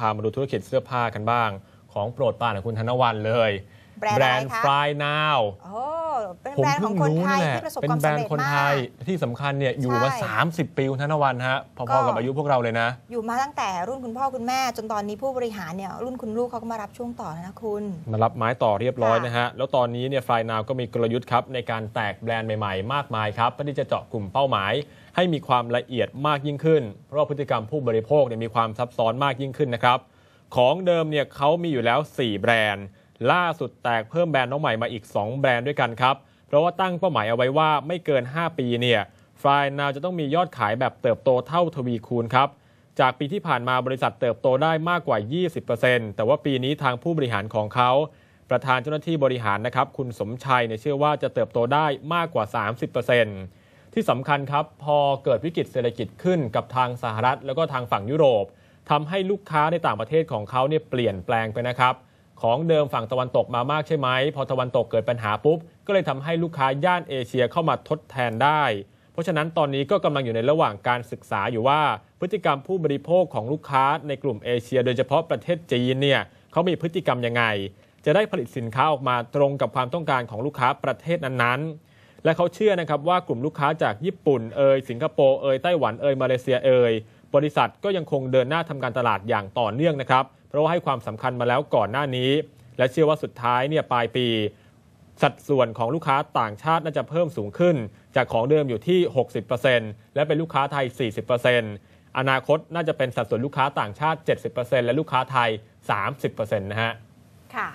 พามาดูธุรกิจเสื้อผ้ากันบ้าง ของโปรดปรานของคุณธนวันเลย แบรนด์อะไรคะฟรายนาวโอ้เป็นผมแบรนด์ขเพิ่องงคนรู้ไทนี่ยแหละที่ประสบเป็นความแบรสำนเร็ด์จคนมาไทยกที่สำคัญเนี่ยอยู่มาใช่30 ปีคุณธนวันฮะพก็อๆกับอายุพวกเราเลยนะ อยู่มาตั้งแต่รุ่นคุณพ่อคุณแม่ จนตอนนี้ผู้บริหารเนี่ยรุ่นคุณลูกเขาก็มารับช่วงต่อแล้วนะคุณมารับไม้ต่อเรียบร้อยค่ะนะฮะแล้วตอนนี้เนี่ยฟรายนาวก็มีกลยุทธ์ครับในการแตกแบรนด์ใหม่ๆ มากมายครับเพื่อที่จะเจาะกลุ่มเป้าหมาย ให้มีความละเอียดมากยิ่งขึ้น เพราะว่าพฤติกรรมผู้บริโภคเนี่ยมีความซับซ้อนมากยิ่งขึ้นนะครับของเดิมเนี่ยเขามีอยู่แล้ว 4 แบรนด์ ล่าสุดแตกเพิ่มแบรนด์น้องใหม่มาอีก 2 แบรนด์ด้วยกันครับ เพราะว่าตั้งเป้าหมายเอาไว้ว่าไม่เกิน 5 ปีเนี่ยฟรายนาวจะต้องมียอดขายแบบเติบโตเท่าทวีคูณครับ จากปีที่ผ่านมาบริษัทเติบโตได้มากกว่า 20%แต่ว่าปีนี้ทางผู้บริหารของเขา ประธานเจ้าหน้าที่บริหารนะครับ คุณสมชัยเนี่ยเชื่อว่าจะเติบโตได้มากกว่า 30%ที่สำคัญครับ พอเกิดวิกฤตเศรษฐกิจขึ้นกับทางสหรัฐ แล้วก็ทางฝั่งยุโรปทำให้ลูกค้าในต่างประเทศของเขาเนี่ยเปลี่ยนแปลงไปนะครับ ของเดิมฝั่งตะวันตกมามากใช่ไหม พอตะวันตกเกิดปัญหาปุ๊บ ก็เลยทำให้ลูกค้าย่านเอเชียเข้ามาทดแทนได้ เพราะฉะนั้นตอนนี้ก็กำลังอยู่ในระหว่างการศึกษาอยู่ว่า พฤติกรรมผู้บริโภคของลูกค้าในกลุ่มเอเชีย โดยเฉพาะประเทศจีนเนี่ยเขามีพฤติกรรมยังไง จะได้ผลิตสินค้าออกมาตรงกับความต้องการของลูกค้าประเทศนั้นๆ และเขาเชื่อนะครับว่ากลุ่มลูกค้าจากญี่ปุ่นเอยสิงคโปร์เอยไต้หวันเอยมาเลเซียเอย บริษัทก็ยังคงเดินหน้าทำการตลาดอย่างต่อเนื่องนะครับ เพราะว่าให้ความสำคัญมาแล้วก่อนหน้านี้ และเชื่อว่าสุดท้ายเนี่ยปลายปี สัดส่วนของลูกค้าต่างชาติน่าจะเพิ่มสูงขึ้น จากของเดิมอยู่ที่ 60%และเป็นลูกค้าไทย 40%อนาคตน่าจะเป็นสัดส่วนลูกค้าต่างชาติ 70%และลูกค้าไทย 30%นะฮะค่ะ